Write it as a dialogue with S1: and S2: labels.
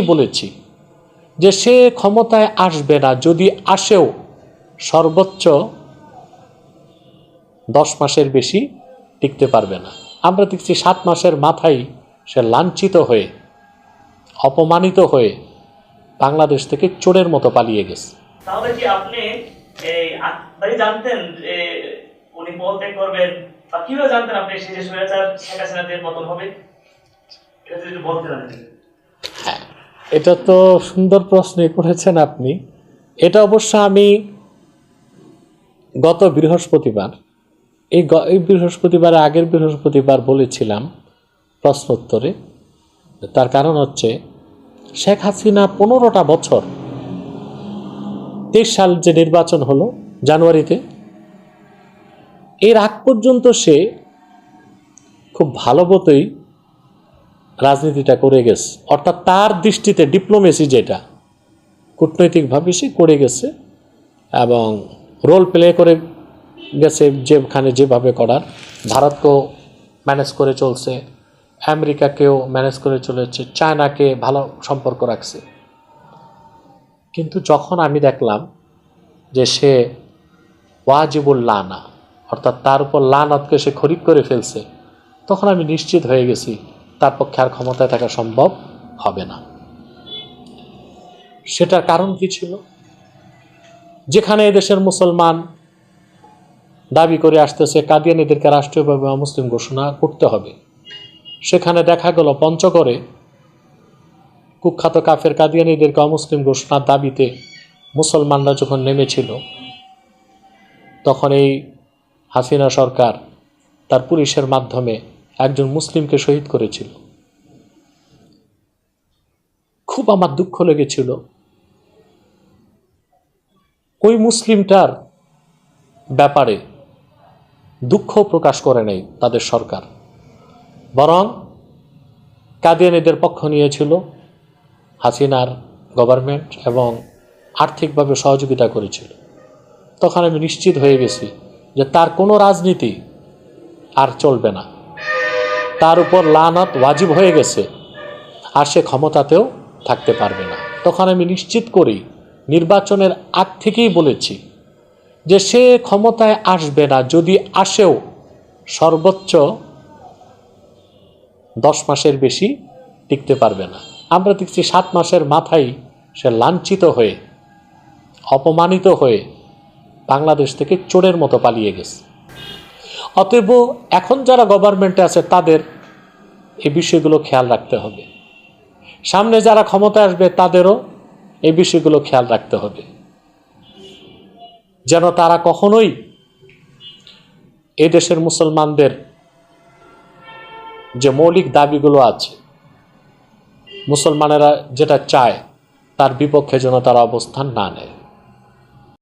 S1: বলেছি যে সে ক্ষমতায় আসবে না যদি আসেও সর্বোচ্চ দশ মাসের বেশি টিকতে পারবে না। আমরা দেখছি সাত মাসের মাথায় সে লাঞ্ছিত হয়ে অপমানিত হয়ে বাংলাদেশ থেকে চোরের মতো পালিয়ে গেছে।
S2: তাহলে কি আপনি এই জানতেন যে উনি পদত্যাগ করবেন বা কীভাবে জানতেন আপনি সেই যে শেখ হাসিনাদের পতন হবে? এটা যদি বলতে জানেন।
S1: এটা তো সুন্দর প্রশ্নই করেছেন আপনি। এটা অবশ্য আমি গত বৃহস্পতিবার, এই বৃহস্পতিবার আগের বৃহস্পতিবার বলেছিলাম প্রশ্ন উত্তরে তার কারণ হচ্ছে, শেখ হাসিনা পনেরোটা বছর, তেইশ সাল যে নির্বাচন হলো জানুয়ারিতে, এর আগ পর্যন্ত সে খুব ভালো মতোই রাজনীতিটা করে গেছে। অর্থাৎ তার দৃষ্টিতে ডিপ্লোমেসি যেটা, কূটনৈতিকভাবে সে করে গেছে এবং রোল প্লে করে গেছে যেখানে যেভাবে করার। ভারতকেও ম্যানেজ করে চলছে, আমেরিকাকেও ম্যানেজ করে চলেছে, চায়নাকে ভালো সম্পর্ক রাখছে। কিন্তু যখন আমি দেখলাম যে সে ওয়াজিবুল লানা, অর্থাৎ তার উপর লানতকে সে খরিদ করে ফেলছে, তখন আমি নিশ্চিত হয়ে গেছি তার পক্ষে আর ক্ষমতায় থাকা সম্ভব হবে না। সেটার কারণ কি ছিল? যেখানে এদেশের মুসলমান দাবি করে আসতেছে, কাদিয়ানিদেরকে রাষ্ট্রীয়ভাবে অমুসলিম ঘোষণা করতে হবে। সেখানে দেখা গেল পঞ্চগড়ে কুখ্যাত কাফের কাদিয়ানিদেরকে অমুসলিম ঘোষণার দাবিতে মুসলমানরা যখন নেমেছিল, তখন এই হাসিনা সরকার তার পুলিশের মাধ্যমে একজন মুসলিমকে শহীদ করেছিল। খুব আমার দুঃখ লেগেছিল। ওই মুসলিমটার ব্যাপারে দুঃখ প্রকাশ করে নাই তাদের সরকার। বরং কাদিয়ানিদের পক্ষ নিয়েছিল হাসিনার গভর্নমেন্ট এবং আর্থিকভাবে সহযোগিতা করেছিল। তখন আমি নিশ্চিত হয়ে গেছি যে তার কোনো রাজনীতি আর চলবে না। তার উপর লানত ওয়াজিব হয়ে গেছে। আর সে ক্ষমতাতেও থাকতে পারবে না। তখন আমি নিশ্চিত করি, নির্বাচনের আগ থেকেই বলেছি যে সে ক্ষমতায় আসবে না, যদি আসেও সর্বোচ্চ দশ মাসের বেশি টিকতে পারবে না। আমরা দেখছি সাত মাসের মাথায় সে লাঞ্ছিত হয়ে, অপমানিত হয়ে বাংলাদেশ থেকে চোরের মতো পালিয়ে গেছে। অতএব এখন যারা গভর্নমেন্টে আছে, তাদের এই বিষয়গুলো খেয়াল রাখতে হবে। সামনে যারা ক্ষমতা আসবে, তাদেরও এই বিষয়গুলো খেয়াল রাখতে হবে। যেন তারা কখনোই এই দেশের মুসলমানদের যে মৌলিক দাবিগুলো আছে, মুসলমানেরা যেটা চায়, তার বিপক্ষে যেন তারা অবস্থান না নেয়।